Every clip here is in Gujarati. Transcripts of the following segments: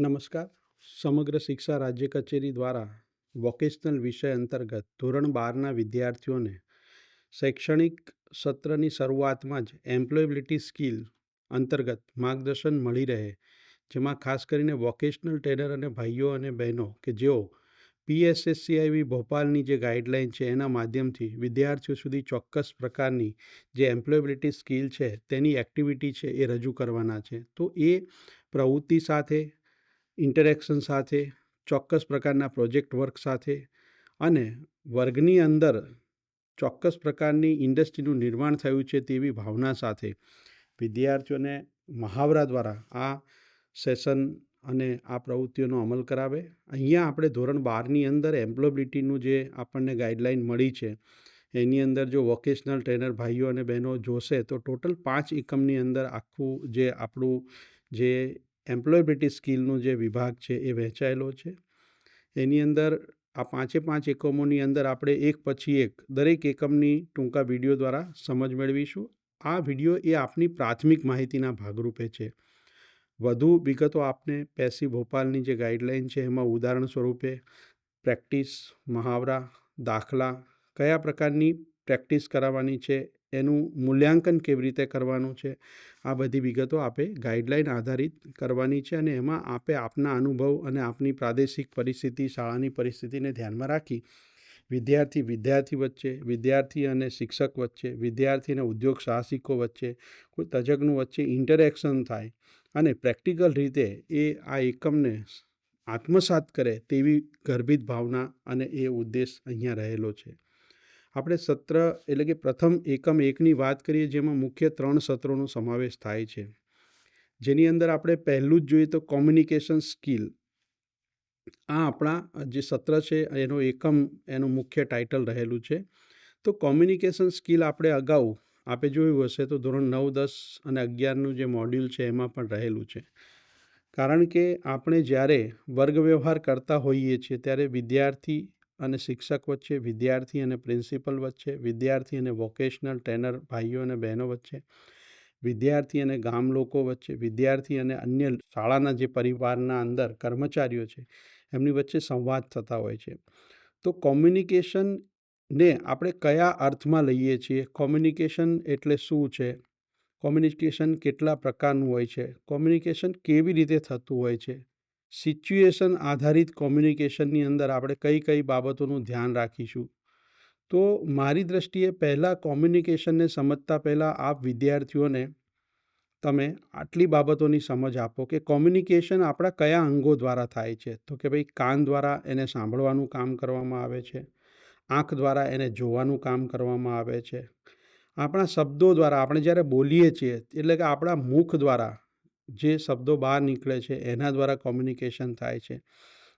નમસ્કાર. સમગ્ર શિક્ષા રાજ્ય કચેરી દ્વારા વોકેશનલ વિષય અંતર્ગત ધોરણ બારના વિદ્યાર્થીઓને શૈક્ષણિક સત્રની શરૂઆતમાં જ એમ્પ્લોયબિલિટી સ્કિલ અંતર્ગત માર્ગદર્શન મળી રહે, જેમાં ખાસ કરીને વોકેશનલ ટ્રેનર અને ભાઈઓ અને બહેનો કે જેઓ પીએસએસસીઆઈવી ભોપાલની જે ગાઈડલાઇન છે એના માધ્યમથી વિદ્યાર્થીઓ સુધી ચોક્કસ પ્રકારની જે એમ્પ્લોયબિલિટી સ્કિલ છે તેની એક્ટિવિટી છે એ રજૂ કરવાના છે. તો એ પ્રવૃત્તિ સાથે ઇન્ટરેક્શન સાથે, ચોક્કસ પ્રકારના પ્રોજેક્ટ વર્ક સાથે અને વર્ગની અંદર ચોક્કસ પ્રકારની ઇન્ડસ્ટ્રીનું નિર્માણ થયું છે તેવી ભાવના સાથે વિદ્યાર્થીઓને મહાવરા દ્વારા આ સેશન અને આ પ્રવૃત્તિઓનો અમલ કરાવે. અહીંયા આપણે ધોરણ બારની અંદર એમ્પ્લોબિલિટીનું જે આપણને ગાઈડલાઇન મળી છે, એની અંદર જો વોકેશનલ ટ્રેનર ભાઈઓ અને બહેનો જોશે તો ટોટલ પાંચ એકમની અંદર આખું જે આપણું જે એમ્પ્લોયબિલિટી સ્કિલનો જે વિભાગ છે એ વહેંચાયેલો છે. એની અંદર આ પાંચે પાંચ એકમોની અંદર આપણે એક પછી એક દરેક એકમની ટૂંકા વીડિયો દ્વારા સમજ મેળવીશું. આ વીડિયો એ આપની પ્રાથમિક માહિતીના ભાગરૂપે છે. વધુ વિગતો આપને પેસી ભોપાલની જે ગાઈડલાઇન છે એમાં ઉદાહરણ સ્વરૂપે પ્રેક્ટિસ, મહાવરા, દાખલા કયા પ્રકારની પ્રેક્ટિસ કરાવવાની છે એનું મૂલ્યાંકન કેવી રીતે કરવાનું છે, આ બધી વિગતો આપે ગાઈડલાઇન આધારિત કરવાની છે અને એમાં આપે આપના અનુભવ અને આપની પ્રાદેશિક પરિસ્થિતિ, શાળાની પરિસ્થિતિને ધ્યાનમાં રાખી વિદ્યાર્થી વિદ્યાર્થી વચ્ચે, વિદ્યાર્થી અને શિક્ષક વચ્ચે, વિદ્યાર્થી અને ઉદ્યોગ સાહસિકો વચ્ચે, કોઈ તજજ્ઞો વચ્ચે ઇન્ટરેક્શન થાય અને પ્રેક્ટિકલ રીતે એ આ એકમને આત્મસાત કરે તેવી ગર્ભિત ભાવના અને એ ઉદ્દેશ અહીંયા રહેલો છે. આપણે સત્ર એટલે કે પ્રથમ એકમ એકની વાત કરીએ જેમાં મુખ્ય ત્રણ સત્રોનો સમાવેશ થાય છે. જેની અંદર આપણે પહેલું જ જોઈએ તો કોમ્યુનિકેશન સ્કિલ આ આપણા જે સત્ર છે, એનો એકમ, એનું મુખ્ય ટાઇટલ રહેલું છે. તો કોમ્યુનિકેશન સ્કિલ આપણે અગાઉ આપે જોયું હશે તો ધોરણ નવ, દસ અને અગિયારનું જે મોડ્યુલ છે એમાં પણ રહેલું છે. કારણ કે આપણે જ્યારે વર્ગ વ્યવહાર કરતા હોઈએ છીએ ત્યારે વિદ્યાર્થી અને શિક્ષક વચ્ચે, વિદ્યાર્થી અને પ્રિન્સિપલ વચ્ચે, વિદ્યાર્થી અને વોકેશનલ ટ્રેનર ભાઈઓ અને બહેનો વચ્ચે, વિદ્યાર્થી અને ગામ લોકો વચ્ચે, વિદ્યાર્થી અને અન્ય શાળાના જે પરિવારના અંદર કર્મચારીઓ છે, એમની વચ્ચે સંવાદ થતા હોય છે. તો કોમ્યુનિકેશનને આપણે કયા અર્થમાં લઈએ છીએ? કોમ્યુનિકેશન એટલે શું છે? કોમ્યુનિકેશન કેટલા પ્રકારનું હોય છે? કોમ્યુનિકેશન કેવી રીતે થતું હોય છે? સિચ્યુએશન આધારિત કોમ્યુનિકેશનની અંદર આપણે કઈ કઈ બાબતોનું ધ્યાન રાખીશું. તો મારી દૃષ્ટિએ પહેલાં કોમ્યુનિકેશનને સમજતા પહેલાં આપ વિદ્યાર્થીઓને તમે આટલી બાબતોની સમજ આપો કે કોમ્યુનિકેશન આપણા કયા અંગો દ્વારા થાય છે. તો કે ભાઈ કાન દ્વારા એને સાંભળવાનું કામ કરવામાં આવે છે. આંખ દ્વારા એને જોવાનું કામ કરવામાં આવે છે. આપણા શબ્દો દ્વારા આપણે જ્યારે બોલીએ છીએ, એટલે કે આપણા મુખ દ્વારા જે શબ્દો બહાર નીકળે છે, એના દ્વારા કોમ્યુનિકેશન થાય છે.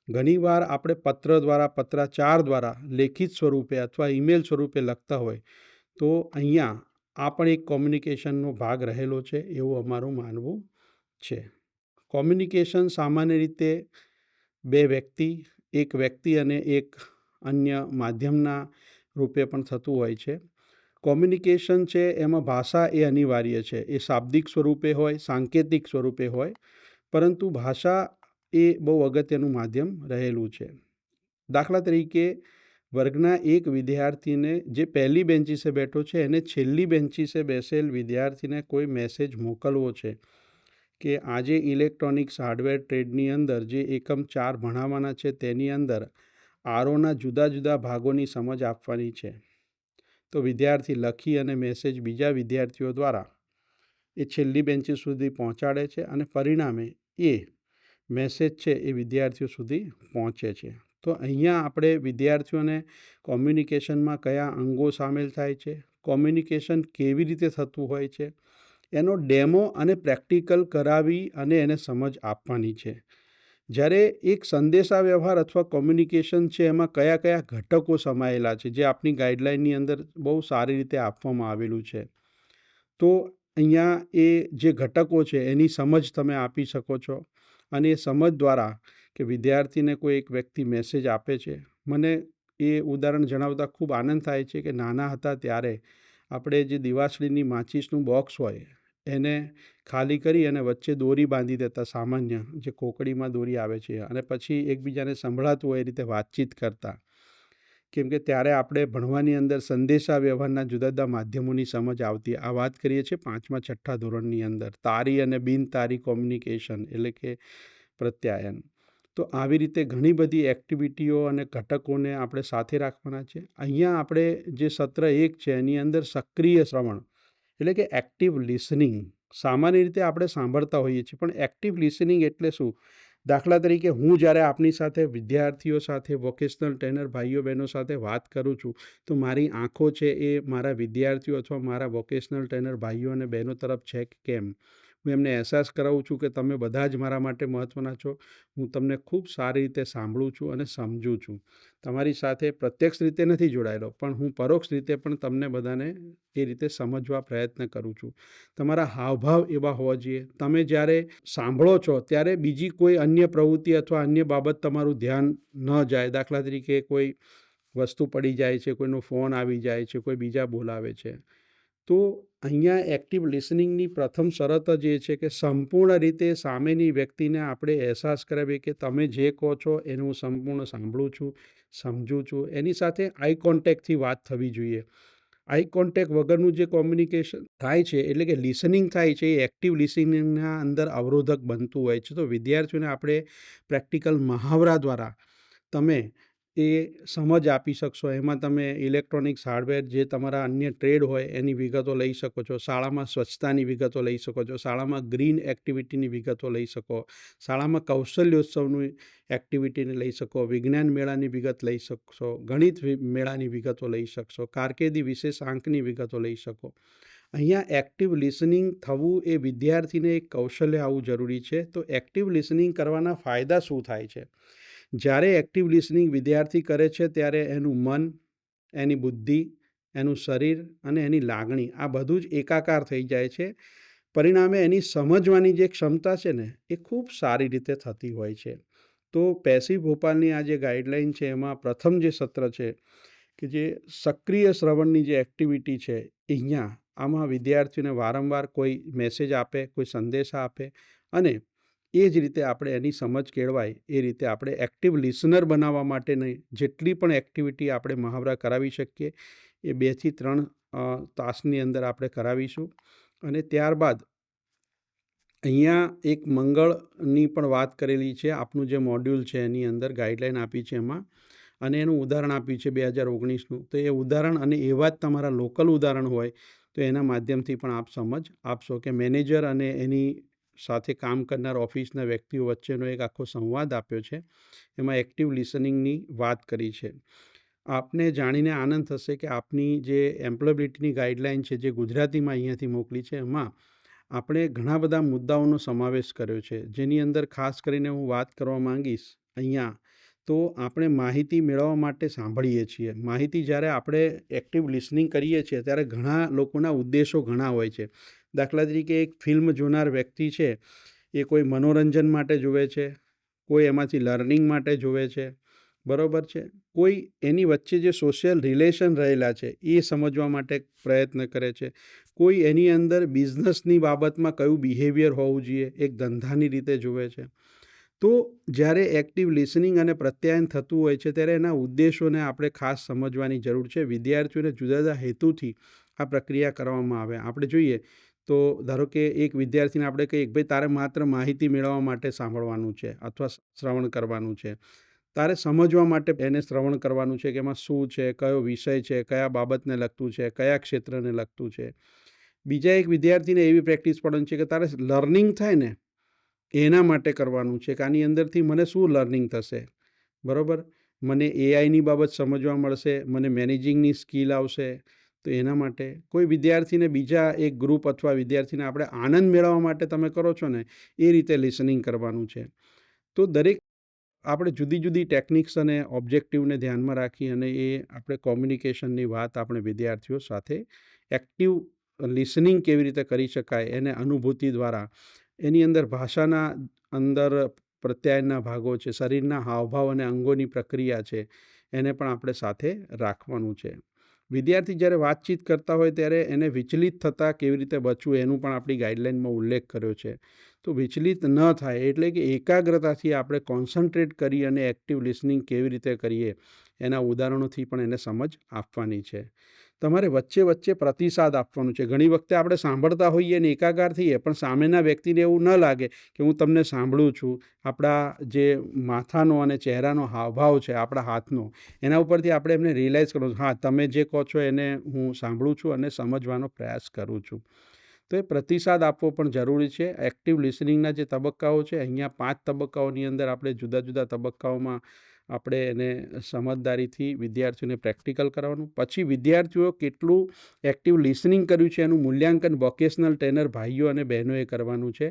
ઘણીવાર આપણે પત્ર દ્વારા, પત્રાચાર દ્વારા, લેખિત સ્વરૂપે અથવા ઈમેલ સ્વરૂપે લખતા હોય, તો અહીંયા આ પણ એક કોમ્યુનિકેશનનો ભાગ રહેલો છે એવું અમારું માનવું છે. કોમ્યુનિકેશન સામાન્ય રીતે બે વ્યક્તિ, એક વ્યક્તિ અને એક અન્ય માધ્યમના રૂપે પણ થતું હોય છે. કોમ્યુનિકેશન છે, એમાં ભાષા એ અનિવાર્ય છે. એ શાબ્દિક સ્વરૂપે હોય, સાંકેતિક સ્વરૂપે હોય, પરંતુ ભાષા એ બહુ અગત્યનું માધ્યમ રહેલું છે. દાખલા તરીકે, વર્ગના એક વિદ્યાર્થીને જે પહેલી બેન્ચીસે બેઠો છે, એને છેલ્લી બેન્ચીસે બેસેલ વિદ્યાર્થીને કોઈ મેસેજ મોકલવો છે કે આજે ઇલેક્ટ્રોનિક્સ હાર્ડવેર ટ્રેડની અંદર જે એકમ ચાર ભણાવવાના છે, તેની અંદર આરોના જુદા જુદા ભાગોની સમજ આપવાની છે. તો વિદ્યાર્થી લખી અને મેસેજ બીજા વિદ્યાર્થીઓ દ્વારા એ છેલ્લી બેન્ચીસ સુધી પહોંચાડે છે અને પરિણામે એ મેસેજ છે એ વિદ્યાર્થીઓ સુધી પહોંચે છે. તો અહીંયા આપણે વિદ્યાર્થીઓને કોમ્યુનિકેશનમાં કયા અંગો સામેલ થાય છે કોમ્યુનિકેશન કેવી રીતે થતું હોય છે, એનો ડેમો અને પ્રેક્ટિકલ કરાવી અને એને સમજ આપવાની છે. જ્યારે એક સંદેશા વ્યવહાર અથવા કોમ્યુનિકેશન છે, એમાં કયા કયા ઘટકો સમાયેલા છે, જે આપની ગાઈડલાઇનની અંદર બહુ સારી રીતે આપવામાં આવેલું છે. તો અહીંયા એ જે ઘટકો છે, એની સમજ તમે આપી શકો છો અને એ સમજ દ્વારા કે વિદ્યાર્થીને કોઈ એક વ્યક્તિ મેસેજ આપે છે. મને એ ઉદાહરણ જણાવતા ખૂબ આનંદ થાય છે કે નાના હતા ત્યારે આપણે જે દિવાસળીની માચીસનું બોક્સ હોય એને ખાલી કરી અને વચ્ચે દોરી બાંધી દેતા સામાન્ય જે કોકડીમાં દોરી આવે છે અને પછી એકબીજાને સંભળાતું હોય એ રીતે વાતચીત કરતા. કેમ કે ત્યારે આપણે ભણવાની અંદર સંદેશા વ્યવહારના જુદા જુદા માધ્યમોની સમજ આવતી. આ વાત કરીએ છીએ પાંચમા છઠ્ઠા ધોરણની અંદર. તારી અને બિન તારી કોમ્યુનિકેશન એટલે કે પ્રત્યાયન. તો આવી રીતે ઘણી બધી એક્ટિવિટીઓ અને ઘટકોને આપણે સાથે રાખવાના છે. અહીંયા આપણે જે સત્ર એક છે એની અંદર સક્રિય શ્રવણ એટલે કે એક્ટિવ લિસનિંગ સામાન્ય રીતે આપણે સાંભળતા હોઈએ છીએ, પણ એક્ટિવ લિસનિંગ એટલે શું? દાખલા તરીકે હું જ્યારે આપની સાથે વિદ્યાર્થીઓ સાથે વોકેશનલ ટ્રેનર ભાઈઓ બહેનો સાથે વાત કરું છું, તો મારી આંખો છે એ મારા વિદ્યાર્થીઓ અથવા મારા વોકેશનલ ટ્રેનર ભાઈઓ અને બહેનો તરફ છે કે કેમ? હું એમને અહેસાસ કરાવું છું કે તમે બધા જ મારા માટે મહત્ત્વના છો. હું તમને ખૂબ સારી રીતે સાંભળું છું અને સમજું છું. તમારી સાથે પ્રત્યક્ષ રીતે નથી જોડાયેલો, પણ હું પરોક્ષ રીતે પણ તમને બધાને એ રીતે સમજવા પ્રયત્ન કરું છું. તમારા હાવભાવ એવા હોવા જોઈએ. તમે જ્યારે સાંભળો છો, ત્યારે બીજી કોઈ અન્ય પ્રવૃત્તિ અથવા અન્ય બાબત તમારું ધ્યાન ન જાય. દાખલા તરીકે કોઈ વસ્તુ પડી જાય છે, કોઈનો ફોન આવી જાય છે, કોઈ બીજા બોલાવે છે. તો અહીંયા એક્ટિવ લિસનિંગની પ્રથમ શરત જ એ છે કે સંપૂર્ણ રીતે સામેની વ્યક્તિને આપણે અહેસાસ કરાવીએ કે તમે જે કહો છો એનું હું સંપૂર્ણ સાંભળું છું, સમજું છું. એની સાથે આઈ કોન્ટેક્ટથી વાત થવી જોઈએ. આઈ કોન્ટેક્ટ વગરનું જે કોમ્યુનિકેશન થાય છે, એટલે કે લિસનિંગ થાય છે, એ એક્ટિવ લિસનિંગના અંદર અવરોધક બનતું હોય છે. તો વિદ્યાર્થીઓને આપણે પ્રેક્ટિકલ મહાવરા દ્વારા તમે એ સમજ આપી શકશો. એમાં તમે ઇલેક્ટ્રોનિક્સ હાર્ડવેર જે તમારા અન્ય ટ્રેડ હોય એની વિગતો લઈ શકો છો. શાળામાં સ્વચ્છતાની વિગતો લઈ શકો છો. શાળામાં ગ્રીન એક્ટિવિટીની વિગતો લઈ શકો. શાળામાં કૌશલ્યોત્સવની એક્ટિવિટીને લઈ શકો. વિજ્ઞાન મેળાની વિગત લઈ શકશો. ગણિત મેળાની વિગતો લઈ શકશો. કારકિર્દી વિશેષાંકની વિગતો લઈ શકો. અહીંયા એક્ટિવ લિસનિંગ થવું એ વિદ્યાર્થીને એક કૌશલ્ય આવવું જરૂરી છે. તો એક્ટિવ લિસનિંગ કરવાના ફાયદા શું થાય છે? જ્યારે એક્ટિવ લિસનિંગ વિદ્યાર્થી કરે છે, ત્યારે એનું મન, એની બુદ્ધિ, એનું શરીર અને એની લાગણી આ બધું જ એકાકાર થઈ જાય છે. પરિણામે એની સમજવાની જે ક્ષમતા છે ને, એ ખૂબ સારી રીતે થતી હોય છે. તો પેસી ભોપાલની આ જે ગાઈડલાઇન છે, એમાં પ્રથમ જે સત્ર છે, કે જે સક્રિય શ્રવણની જે એક્ટિવિટી છે અહીંયા આમાં વિદ્યાર્થીઓને વારંવાર કોઈ મેસેજ આપે, કોઈ સંદેશા આપે અને એ જ રીતે આપણે એની સમજ કેળવાય, એ રીતે આપણે એક્ટિવ લિસનર બનાવવા માટેની જેટલી પણ એક્ટિવિટી આપણે મહાવરા કરાવી શકીએ, એ બેથી ત્રણ તાસની અંદર આપણે કરાવીશું. અને ત્યારબાદ અહીંયા એક મંગળની પણ વાત કરેલી છે, આપનું જે મોડ્યુલ છે એની અંદર ગાઈડલાઈન આપી છે એમાં. અને એનું ઉદાહરણ આપ્યું છે બે હજાર ઓગણીસનું. તો એ ઉદાહરણ અને એવા જ તમારા લોકલ ઉદાહરણ હોય, તો એના માધ્યમથી પણ આપ સમજ આપશો કે મેનેજર અને એની સાથે કામ કરનાર ઓફિસના વ્યક્તિઓ વચ્ચેનો એક આખો સંવાદ આપ્યો છે. એમાં એક્ટિવ લિસનિંગની વાત કરી છે. આપને જાણીને આનંદ થશે કે આપની જે એમ્પ્લોયબિલિટીની ગાઈડલાઇન છે, જે ગુજરાતીમાં અહીંયાથી મોકલી છે, એમાં આપણે ઘણા બધા મુદ્દાઓનો સમાવેશ કર્યો છે. જેની અંદર ખાસ કરીને હું વાત કરવા માંગીશ અહીંયા, તો આપણે માહિતી મેળવવા માટે સાંભળીએ છીએ. માહિતી જ્યારે આપણે એક્ટિવ લિસનિંગ કરીએ છીએ, ત્યારે ઘણા લોકોના ઉદ્દેશો ઘણા હોય છે. દાખલા તરીકે એક ફિલ્મ જોનાર વ્યક્તિ છે, એ કોઈ મનોરંજન માટે જુએ છે, કોઈ એમાંથી લર્નિંગ માટે જુએ છે, બરાબર છે? કોઈ એની વચ્ચે જે સોશિયલ રિલેશન રહેલા છે, એ સમજવા માટે પ્રયત્ન કરે છે. કોઈ એની અંદર બિઝનેસની બાબતમાં કયું બિહેવિયર હોવું જોઈએ, એક ધંધાની રીતે જુએ છે. તો જ્યારે એક્ટિવ લિસનિંગ અને પ્રત્યાયન થતું હોય છે, ત્યારે એના ઉદ્દેશોને આપણે ખાસ સમજવાની જરૂર છે. વિદ્યાર્થીઓને જુદા જુદા હેતુથી આ પ્રક્રિયા કરવામાં આવે. આપણે જોઈએ તો ધારો કે એક વિદ્યાર્થીને આપણે કહીએ કે ભાઈ, તારે માત્ર માહિતી મેળવવા માટે સાંભળવાનું છે અથવા શ્રવણ કરવાનું છે. તારે સમજવા માટે એને શ્રવણ કરવાનું છે કે એમાં શું છે, કયો વિષય છે, કયા બાબતને લગતું છે, કયા ક્ષેત્રને લગતું છે. બીજા એક વિદ્યાર્થીને એવી પ્રેક્ટિસ પડવાની છે કે તારે લર્નિંગ થાય ને, એના માટે કરવાનું છે કે આની અંદરથી મને શું લર્નિંગ થશે? બરાબર? મને એઆઈની બાબત સમજવા મળશે, મને મેનેજિંગની સ્કિલ આવશે તો એના માટે કોઈ વિદ્યાર્થીને બીજા એક ગ્રુપ અથવા વિદ્યાર્થીને આપણે આનંદ મેળવવા માટે તમે કરો છો ને, એ રીતે લિસનિંગ કરવાનું છે. તો દરેક આપણે જુદી જુદી ટેકનિક્સ અને ઓબ્જેક્ટિવને ધ્યાનમાં રાખી અને એ આપણે કોમ્યુનિકેશનની વાત આપણે વિદ્યાર્થીઓ સાથે એક્ટિવ લિસનિંગ કેવી રીતે કરી શકાય એને અનુભૂતિ દ્વારા. એની અંદર ભાષાના અંદર પ્રત્યાયનના ભાગો છે, શરીરના હાવભાવ અને અંગોની પ્રક્રિયા છે, એને પણ આપણે સાથે રાખવાનું છે. વિદ્યાર્થી જ્યારે વાતચીત કરતા હોય ત્યારે એને વિચલિત થતાં કેવી રીતે બચવું એનું પણ આપણી ગાઈડલાઇનમાં ઉલ્લેખ કર્યો છે. તો વિચલિત ન થાય એટલે કે એકાગ્રતાથી આપણે કોન્સન્ટ્રેટ કરી અને એક્ટિવ લિસનિંગ કેવી રીતે કરીએ એના ઉદાહરણોથી પણ એને સમજ આપવાની છે. તમારે વચ્ચે વચ્ચે પ્રતિસાદ આપવાનો છે. ઘણી વખતે આપણે સાંભળતા હોઈએ ને એકાકાર થઈએ પણ સામેના વ્યક્તિને એવું ન લાગે કે હું તમને સાંભળું છું. આપણા જે માથાનો અને ચહેરાનો હાવભાવ છે, આપણા હાથનો, એના ઉપરથી આપણે એમને રિયલાઇઝ કરવું હા, તમે જે કહો છો એને હું સાંભળું છું અને સમજવાનો પ્રયાસ કરું છું. તો એ પ્રતિસાદ આપવો પણ જરૂરી છે. એક્ટિવ લિસનિંગના જે તબક્કાઓ છે, અહીંયા પાંચ તબક્કાઓની અંદર આપણે જુદા જુદા તબક્કાઓમાં આપણે એને સમજદારીથી વિદ્યાર્થીઓને પ્રેક્ટિકલ કરવાનું પછી વિદ્યાર્થીઓ કેટલું એક્ટિવ લિસનિંગ કર્યું છે એનું મૂલ્યાંકન વોકેશનલ ટ્રેનર ભાઈઓ અને બહેનોએ કરવાનું છે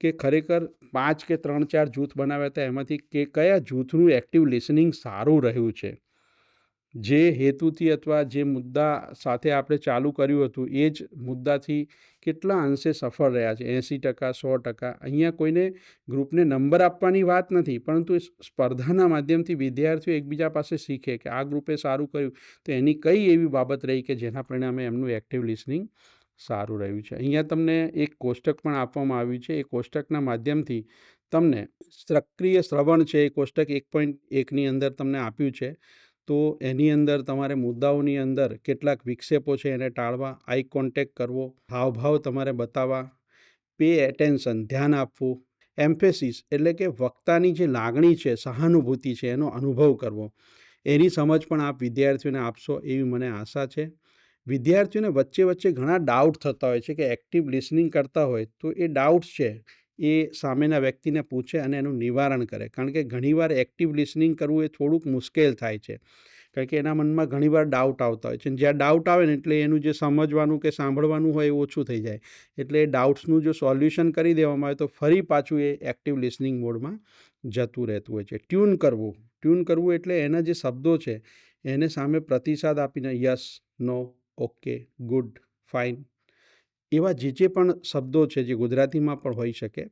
કે ખરેખર પાંચ કે ત્રણ ચાર જૂથ બનાવ્યા હતા, એમાંથી કે કયા જૂથનું એક્ટિવ લિસનિંગ સારું રહ્યું છે? જે હેતુથી અથવા જે મુદ્દા સાથે આપણે ચાલુ કર્યું હતું, એ જ મુદ્દાથી કેટલા અંશે સફળ રહ્યા છે? એંસી ટકા, સો ટકા, અહીંયા કોઈને ગ્રુપને નંબર આપવાની વાત નથી, પરંતુ સ્પર્ધાના માધ્યમથી વિદ્યાર્થીઓ એકબીજા પાસે શીખે કે આ ગ્રુપે સારું કર્યું. તો એની કઈ એવી બાબત રહી કે જેના પરિણામે એમનું એક્ટિવ લિસનિંગ સારું રહ્યું છે? અહીંયા તમને એક કોષ્ટક પણ આપવામાં આવ્યું છે. એ કોષ્ટકના માધ્યમથી તમને સક્રિય શ્રવણ છે. એ કોષ્ટક એક પોઈન્ટ એકની અંદર તમને આપ્યું છે. તો એની અંદર તમારે મુદ્દાઓની અંદર કેટલાક વિક્ષેપો છે એને ટાળવા, આઈ કોન્ટેક્ટ કરવો, હાવભાવ તમારે બતાવવા, પે એટેન્શન, ધ્યાન આપવું, એમ્ફેસિસ એટલે કે વક્તાની જે લાગણી છે, સહાનુભૂતિ છે, એનો અનુભવ કરવો. એની સમજ પણ આપ વિદ્યાર્થીઓને આપશો એવી મને આશા છે. વિદ્યાર્થીઓને વચ્ચે વચ્ચે ઘણા ડાઉટ થતા હોય છે કે એક્ટિવ લિસનિંગ કરતા હોય તો એ ડાઉટ્સ છે. એ સામેના વ્યક્તિને પૂછે અને એનું નિવારણ કરે. કારણ કે ઘણીવાર એક્ટિવ લિસનિંગ કરવું એ થોડુંક મુશ્કેલ થાય છે. કારણ કે એના મનમાં ઘણીવાર ડાઉટ આવતા હોય છે. જ્યાં ડાઉટ આવે ને એટલે એનું જે સમજવાનું કે સાંભળવાનું હોય એ ઓછું થઈ જાય. એટલે એ ડાઉટ્સનું જો સોલ્યુશન કરી દેવામાં આવે તો ફરી પાછું એ એક્ટિવ લિસનિંગ મોડમાં જતું રહેતું હોય છે. ટ્યુન કરવું. ટ્યુન કરવું એટલે એના જે શબ્દો છે, એને સામે પ્રતિસાદ આપીને yes no okay good fine એવા જે જે પણ શબ્દો છે જે ગુજરાતીમાં પણ હોઈ શકે,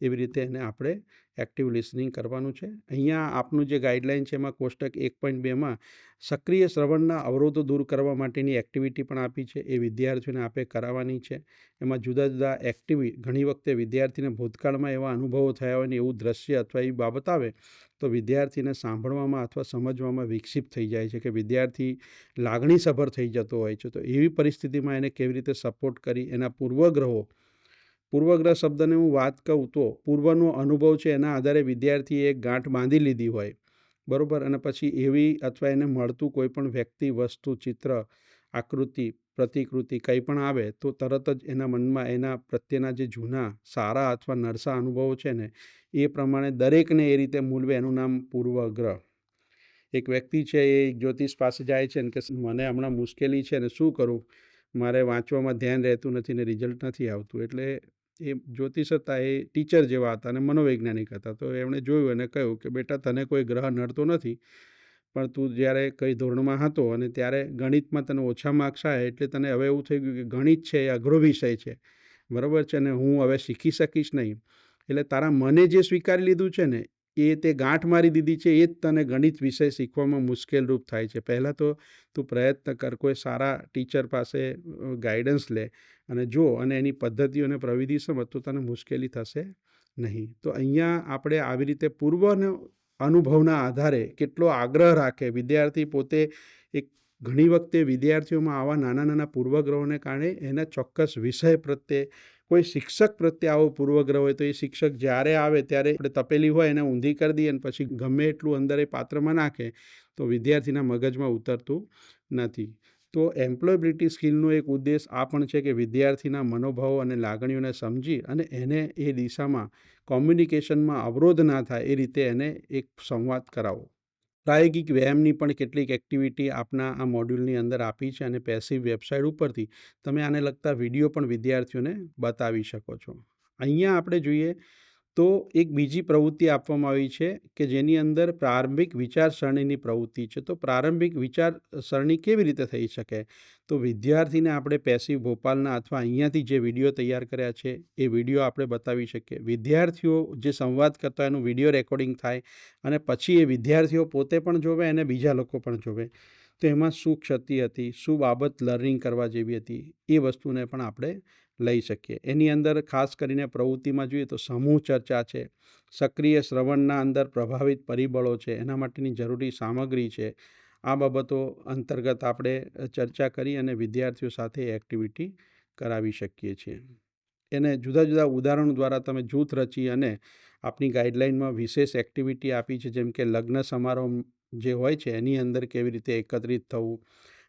એવી રીતે એને આપણે એક્ટિવ લિસનિંગ કરવાનું છે. અહીંયા આપનું જે ગાઈડલાઇન છે એમાં કોષ્ટક એક પોઈન્ટ બેમાં સક્રિય શ્રવણના અવરોધો દૂર કરવા માટેની એક્ટિવિટી પણ આપી છે. એ વિદ્યાર્થીઓને આપે કરાવવાની છે. એમાં જુદા જુદા એક્ટિવિ ઘણી વખતે વિદ્યાર્થીને ભૂતકાળમાં એવા અનુભવો થયા હોય ને એવું દ્રશ્ય અથવા એવી બાબત આવે તો વિદ્યાર્થીને સાંભળવામાં અથવા સમજવામાં વિકસિત થઈ જાય છે કે વિદ્યાર્થી લાગણીસભર થઈ જતો હોય છે. તો એવી પરિસ્થિતિમાં એને કેવી રીતે સપોર્ટ કરી, એના પૂર્વગ્રહો પૂર્વગ્રહ શબ્દને હું વાત કહું તો પૂર્વનો અનુભવ છે એના આધારે વિદ્યાર્થીએ ગાંઠ બાંધી લીધી હોય. બરાબર? અને પછી એવી અથવા એને મળતું કોઈ પણ વ્યક્તિ, વસ્તુ, ચિત્ર, આકૃતિ, પ્રતિકૃતિ કંઈ પણ આવે તો તરત જ એના મનમાં એના પ્રત્યેના જે જૂના, સારા અથવા નરસા અનુભવો છે ને, એ પ્રમાણે દરેકને એ રીતે મૂલવે. એનું નામ પૂર્વગ્રહ. એક વ્યક્તિ છે એ જ્યોતિષ પાસે જાય છે ને કે મને હમણાં મુશ્કેલી છે ને શું કરું? મારે વાંચવામાં ધ્યાન રહેતું નથી ને રિઝલ્ટ નથી આવતું. એટલે એ જ્યોતિષ હતા, એ ટીચર જેવા હતા અને મનોવૈજ્ઞાનિક હતા. તો એમણે જોયું અને કહ્યું કે, બેટા, તને કોઈ ગ્રહ નડતો નથી, પણ તું જ્યારે કઈ ધોરણમાં હતો અને ત્યારે ગણિતમાં તને ઓછા માર્ક્સ આવે એટલે તને હવે એવું થઈ ગયું કે ગણિત છે એ અઘરો વિષય છે. બરાબર છે? અને હું હવે શીખી શકીશ નહીં. એટલે તારા મને જે સ્વીકારી લીધું છે ને એ તે ગાંઠ મારી દીધી છે, એ જ તને ગણિત વિષય શીખવામાં મુશ્કેલરૂપ થાય છે. પહેલાં તો તું પ્રયત્ન કર, કોઈ સારા ટીચર પાસે ગાઈડન્સ લે અને જો અને એની પદ્ધતિઓ અને પ્રવિધિ સમજ તો તને મુશ્કેલી થશે નહીં. તો અહીંયા આપણે આવી રીતે પૂર્વનો અનુભવના આધારે કેટલો આગ્રહ રાખે. વિદ્યાર્થી પોતે એક ઘણી વખતે વિદ્યાર્થીઓમાં આવા નાના નાના પૂર્વગ્રહોને કારણે એના ચોક્કસ વિષય પ્રત્યે કોઈ શિક્ષક પ્રત્યે આવો પૂર્વગ્રહ હોય તો એ શિક્ષક જ્યારે આવે ત્યારે આપણે તપેલી હોય એને ઊંધી કરી દઈએ અને પછી ગમે એટલું અંદર એ પાત્રમાં નાખે તો વિદ્યાર્થીના મગજમાં ઉતરતું નથી. તો એમ્પ્લોયબિલિટી સ્કિલનો એક ઉદ્દેશ આ પણ છે કે વિદ્યાર્થીના મનોભાવો અને લાગણીઓને સમજી અને એને એ દિશામાં કોમ્યુનિકેશનમાં અવરોધ ના થાય એ રીતે એને એક સંવાદ કરાવો. પ્રાયોગિક વ્યાયામની પણ કેટલીક એક્ટિવિટી આપના આ મોડ્યુલની અંદર આપી છે અને પેસિવ વેબસાઇટ ઉપરથી તમે આને લગતા વીડિયો પણ વિદ્યાર્થીઓને બતાવી શકો છો. અહીંયા આપણે જોઈએ તો એક બીજી પ્રવૃત્તિ આપવામાં આવી છે કે જેની અંદર પ્રારંભિક વિચારસરણીની પ્રવૃત્તિ છે. તો પ્રારંભિક વિચારસરણી કેવી રીતે થઈ શકે? તો વિદ્યાર્થીને આપણે પેસિવ ભોપાલના અથવા અહીંયાથી જે વીડિયો તૈયાર કર્યા છે એ વીડિયો આપણે બતાવી શકીએ. વિદ્યાર્થીઓ જે સંવાદ કરતા એનું વીડિયો રેકોર્ડિંગ થાય અને પછી એ વિદ્યાર્થીઓ પોતે પણ જોવે અને બીજા લોકો પણ જોવે. તો એમાં શું ક્ષતિ હતી? શું બાબત લર્નિંગ કરવા જેવી હતી? એ વસ્તુને પણ આપણે લઈ શકીએ. એની અંદર ખાસ કરીને પ્રવૃત્તિમાં જોઈએ તો સમૂહ ચર્ચા છે, સક્રિય શ્રવણના અંદર પ્રભાવિત પરિબળો છે, એના માટેની જરૂરી સામગ્રી છે. આ બાબતો અંતર્ગત આપણે ચર્ચા કરી અને વિદ્યાર્થીઓ સાથે એક્ટિવિટી કરાવી શકીએ છીએ. એને જુદા જુદા ઉદાહરણો દ્વારા તમે જૂથ રચી અને આપણી ગાઈડલાઇનમાં વિશેષ એક્ટિવિટી આપી છે, જેમ કે લગ્ન સમારોહ જે હોય છે, એની અંદર કેવી રીતે એકત્રિત થવું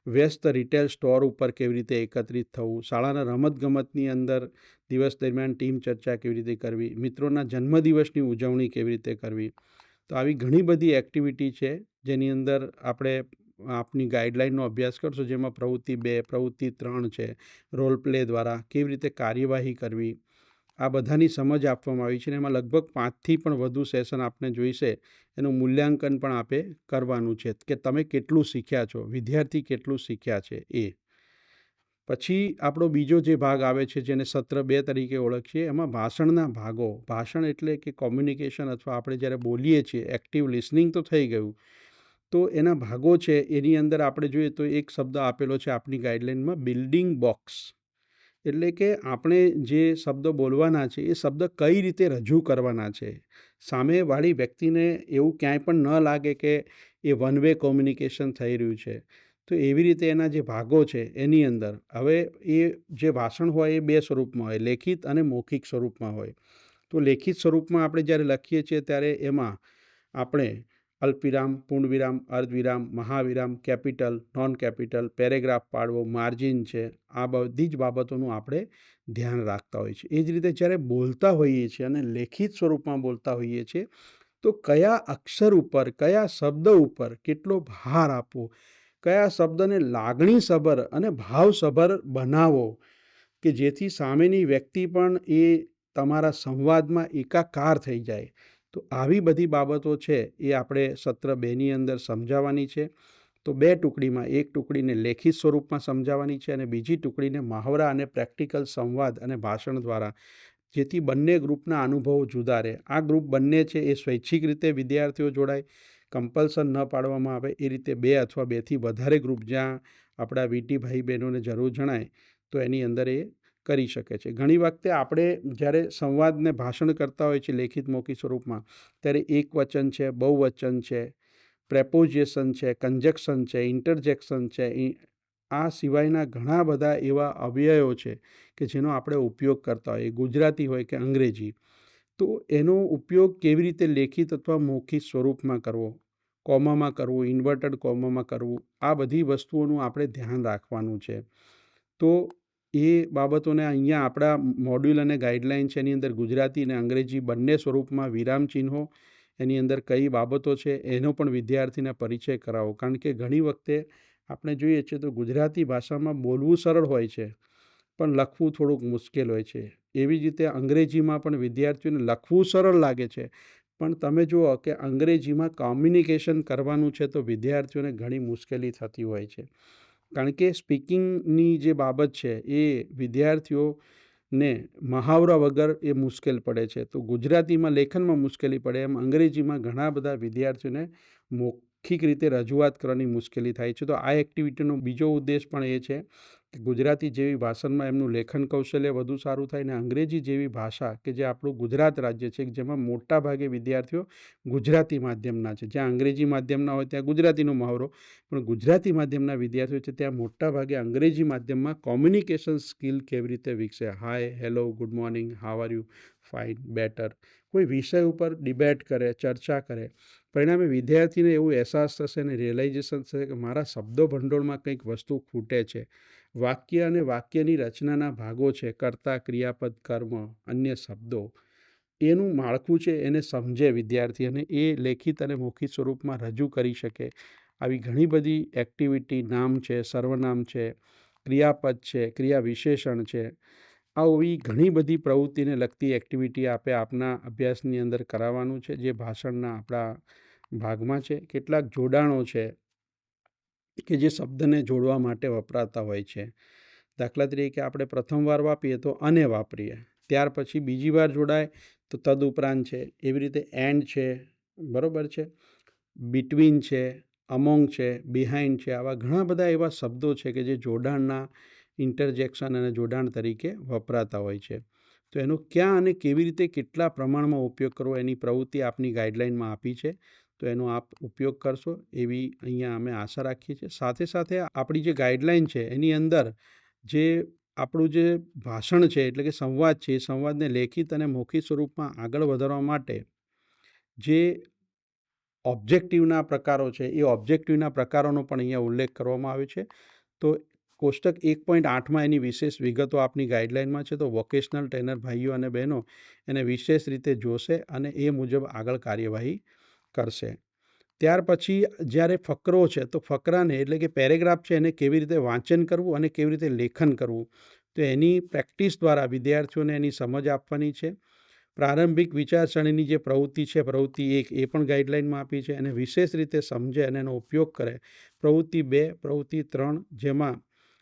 વ્યસ્ત રિટેલ સ્ટોર ઉપર કેવી રીતે એકત્રિત થવું, શાળાના રમતગમતની અંદર દિવસ દરમિયાન ટીમ ચર્ચા કેવી રીતે કરવી, મિત્રોના જન્મદિવસની ઉજવણી કેવી રીતે કરવી. તો આવી ઘણી બધી એક્ટિવિટી છે, જેની અંદર આપણે આપની ગાઈડલાઇનનો અભ્યાસ કરશો, જેમાં પ્રવૃત્તિ બે, પ્રવૃત્તિ ત્રણ છે રોલ પ્લે દ્વારા કેવી રીતે કાર્યવાહી કરવી આ બધાની સમજ આપવામાં આવી છે અને એમાં લગભગ પાંચથી પણ વધુ સેશન આપને જોઈશે, એનું મૂલ્યાંકન પણ આપે કરવાનું છે કે તમે કેટલું શીખ્યા છો, વિદ્યાર્થી કેટલું શીખ્યા છે એ. પછી આપણો બીજો જે ભાગ આવે છે જેને સત્ર બે તરીકે ઓળખીએ, એમાં ભાષણના ભાગો. ભાષણ એટલે કે કોમ્યુનિકેશન અથવા આપણે જ્યારે બોલીએ છીએ એક્ટિવ લિસનિંગ તો થઈ ગયું. તો એના ભાગો છે, એની અંદર આપણે જોઈએ તો એક શબ્દ આપેલો છે આપણી ગાઈડલાઇનમાં બિલ્ડિંગ બોક્સ એટલે કે આપણે જે શબ્દો બોલવાના છે, એ શબ્દ કઈ રીતે રજૂ કરવાના છે? સામેવાળી વ્યક્તિને એવું ક્યાંય પણ ન લાગે કે એ વન વે કોમ્યુનિકેશન થઈ રહ્યું છે. તો એવી રીતે એના જે ભાગો છે, એની અંદર હવે એ જે ભાષણ હોય એ બે સ્વરૂપમાં હોય, લેખિત અને મૌખિક સ્વરૂપમાં હોય. તો લેખિત સ્વરૂપમાં આપણે જ્યારે લખીએ છીએ ત્યારે એમાં આપણે અલ્પવિરામ, પૂર્ણવિરામ, અર્ધવિરામ, મહાવિરામ, કેપિટલ નોન કેપિટલ પેરેગ્રાફ પાડવો, માર્જિન છે, આ બધી જ બાબતોનું આપણે ધ્યાન રાખતા હોઈએ છીએ. એ જ રીતે જ્યારે બોલતા હોઈએ છીએ અને લેખિત સ્વરૂપમાં બોલતા હોઈએ છીએ, તો કયા અક્ષર ઉપર, કયા શબ્દ ઉપર કેટલો ભાર આપવો, કયા શબ્દને લાગણીસભર અને ભાવસભર બનાવો, કે જેથી સામેની વ્યક્તિ પણ એ તમારા સંવાદમાં એકાકાર થઈ જાય તો આવી બધી બાબતો છે એ આપણે સત્ર બેની અંદર સમજાવવાની છે. તો બે ટુકડીમાં, એક ટુકડીને લેખિત સ્વરૂપમાં સમજાવવાની છે અને બીજી ટુકડીને મહાવરા અને પ્રેક્ટિકલ સંવાદ અને ભાષણ દ્વારા. જેથી બંને ગ્રુપના અનુભવો જુદા રહે. આ ગ્રુપ બંને છે એ સ્વૈચ્છિક રીતે વિદ્યાર્થીઓ જોડાય, કમ્પલસન ન પાડવામાં આવે, એ રીતે બે અથવા બેથી વધારે ગ્રુપ જ્યાં આપણા વીટી ભાઈ બહેનોને જરૂર જણાય, તો એની અંદર એ કરી શકે છે. ઘણી વખતે આપણે જ્યારે સંવાદને ભાષણ કરતા હોઈએ છીએ લેખિત મૌખિક સ્વરૂપમાં, ત્યારે એક વચન છે, બહુવચન છે પ્રેપોઝિએશન છે, કન્જેક્શન છે, ઇન્ટરજેક્શન છે આ સિવાયના ઘણા બધા એવા અવ્યયો છે કે જેનો આપણે ઉપયોગ કરતા હોઈએ. ગુજરાતી હોય કે અંગ્રેજી. તો એનો ઉપયોગ કેવી રીતે લેખિત અથવા મૌખિક સ્વરૂપમાં કરવો? કોમામાં કરવું, ઇન્વર્ટેડ કોમામાં કરવું, આ બધી વસ્તુઓનું આપણે ધ્યાન રાખવાનું છે. તો એ બાબતોને અહીંયા આપણા મોડ્યુલ અને ગાઈડલાઇન છે, એની અંદર ગુજરાતી અને અંગ્રેજી બંને સ્વરૂપમાં વિરામ ચિહ્નો, એની અંદર કઈ બાબતો છે, એનો પણ વિદ્યાર્થીને પરિચય કરાવો. કારણ કે ઘણી વખતે આપણે જોઈએ છીએ તો ગુજરાતી ભાષામાં બોલવું સરળ હોય છે, પણ લખવું થોડુંક મુશ્કેલ હોય છે. એવી જ રીતે અંગ્રેજીમાં પણ વિદ્યાર્થીઓને લખવું સરળ લાગે છે. પણ તમે જુઓ કે અંગ્રેજીમાં કોમ્યુનિકેશન કરવાનું છે તો વિદ્યાર્થીઓને ઘણી મુશ્કેલી થતી હોય છે. કારણ કે સ્પીકિંગની જે બાબત છે એ વિદ્યાર્થીઓને મહાવરા વગર એ મુશ્કેલ પડે છે. તો ગુજરાતીમાં લેખનમાં મુશ્કેલી પડે, એમ અંગ્રેજીમાં ઘણા બધા વિદ્યાર્થીઓને મૌખિક રીતે રજૂઆત કરવાની મુશ્કેલી થાય છે. તો આ એક્ટિવિટીનો બીજો ઉદ્દેશ પણ એ છે ગુજરાતી જેવી ભાષામાં એમનું લેખન કૌશલ્ય વધુ સારું થાય ને અંગ્રેજી જેવી ભાષા કે જે આપણું ગુજરાત રાજ્ય છે, જેમાં મોટા ભાગે વિદ્યાર્થીઓ ગુજરાતી માધ્યમના છે. જ્યાં અંગ્રેજી માધ્યમના હોય ત્યાં ગુજરાતીનો મહાવરો પણ ગુજરાતી માધ્યમના વિદ્યાર્થીઓ છે ત્યાં મોટા ભાગે અંગ્રેજી માધ્યમમાં કોમ્યુનિકેશન સ્કિલ કેવી રીતે વિકસે? Hi hello good morning how are you fine better કોઈ વિષય ઉપર ડિબેટ કરે, ચર્ચા કરે. પરિણામે વિદ્યાર્થીને એવું અહેસાસ થશે અને રિયલાઇઝેશન થશે કે મારા શબ્દો ભંડોળમાં કંઈક વસ્તુ ખૂટે છે. વાક્ય અને વાક્યની રચનાના ભાગો છે, કર્તા, ક્રિયાપદ, કર્મ, અન્ય શબ્દો. એનું માળખું છે, એને સમજે વિદ્યાર્થી અને એ લેખિત અને મૌખિક સ્વરૂપમાં રજૂ કરી શકે. આવી ઘણી બધી એક્ટિવિટી નામ છે, સર્વનામ છે, ક્રિયાપદ છે ક્રિયા વિશેષણ છે. આવી ઘણી બધી પ્રવૃત્તિને લગતી એક્ટિવિટી આપે આપના અભ્યાસની અંદર કરાવવાનું છે, જે ભાષણના આપણા ભાગમાં છે. કેટલાક જોડાણો છે. કે જે શબ્દને જોડવા માટે વપરાતા હોય છે. દાખલા તરીકે આપણે પ્રથમ વાર વાપરીએ તો અને વાપરીએ. ત્યાર પછી બીજી વાર જોડાય તો તદુપરાંત છે. એવી રીતે એન્ડ છે. બરાબર છે? બિટવીન છે, અમોંગ છે, બિહાઇન્ડ છે. આવા ઘણા બધા એવા શબ્દો છે કે જે જોડાણના ઇન્ટરજેક્શન અને જોડાણ તરીકે વપરાતા હોય છે. તો એનો ક્યાં અને કેવી રીતે કેટલા પ્રમાણમાં ઉપયોગ કરવો એની પ્રવૃત્તિ આપની ગાઈડલાઇનમાં આપી છે. તો એનો આપ ઉપયોગ કરશો એવી અહીંયા અમે આશા રાખીએ છીએ. સાથે સાથે આપણી જે ગાઈડલાઇન છે એની અંદર જે આપણું જે ભાષણ છે એટલે કે સંવાદ છે એ સંવાદને લેખિત અને મૌખિક સ્વરૂપમાં આગળ વધારવા માટે જે ઓબ્જેક્ટિવના પ્રકારો છે એ ઓબ્જેક્ટિવના પ્રકારોનો પણ અહીંયા ઉલ્લેખ કરવામાં આવ્યો છે. તો કોષ્ટક એક પોઈન્ટ આઠમાં એની વિશેષ વિગતો આપની ગાઈડલાઇનમાં છે તો વોકેશનલ ટ્રેનર ભાઈઓ અને બહેનો એને વિશેષ રીતે જોશે અને એ મુજબ આગળ કાર્યવાહી કરશે. ત્યાર પછી જ્યારે ફકરો છે, તો ફકરાને એટલે કે પેરેગ્રાફ છે, એને કેવી રીતે વાંચન કરવું અને કેવી રીતે લેખન કરવું, તો એની પ્રેક્ટિસ દ્વારા વિદ્યાર્થીઓને એની સમજ આપવાની છે. પ્રારંભિક વિચારસરણીની જે પ્રવૃત્તિ છે, પ્રવૃત્તિ એક, એ પણ ગાઈડલાઇનમાં આપી છે અને વિશેષ રીતે સમજે અને એનો ઉપયોગ કરે. પ્રવૃત્તિ બે, પ્રવૃત્તિ ત્રણ જેમાં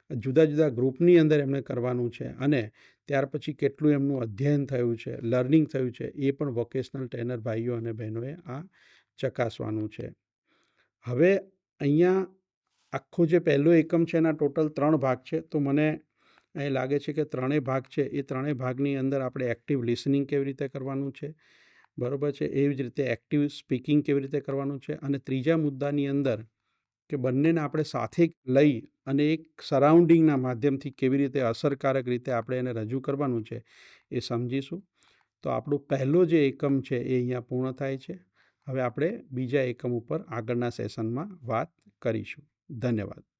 જુદા જુદા ગ્રુપની અંદર એમણે કરવાનું છે અને ત્યાર પછી કેટલું એમનું અધ્યયન થયું છે, લર્નિંગ થયું છે, એ પણ વોકેશનલ ટ્રેનર ભાઈઓ અને બહેનોએ આ ચકાસવાનું છે. હવે અહીંયા આખો જે પહેલો એકમ છે એના ટોટલ ત્રણ ભાગ છે, તો મને એ લાગે છે કે ત્રણેય ભાગ છે, એ ત્રણેય ભાગની અંદર આપણે એક્ટિવ લિસનિંગ કેવી રીતે કરવાનું છે? બરાબર છે, એવી જ રીતે એક્ટિવ સ્પીકિંગ કેવી રીતે કરવાનું છે? અને ત્રીજા મુદ્દાની અંદર કે બંનેને આપણે સાથે લઈ અને એક સરાઉન્ડિંગના માધ્યમથી કેવી રીતે અસરકારક રીતે આપણે એને રજૂ કરવાનું છે એ સમજીશું. તો આપણો પહેલો જે એકમ છે એ અહીંયા પૂર્ણ થાય છે. હવે આપણે બીજા એકમ ઉપર આગળના સેશનમાં વાત કરીશું. ધન્યવાદ.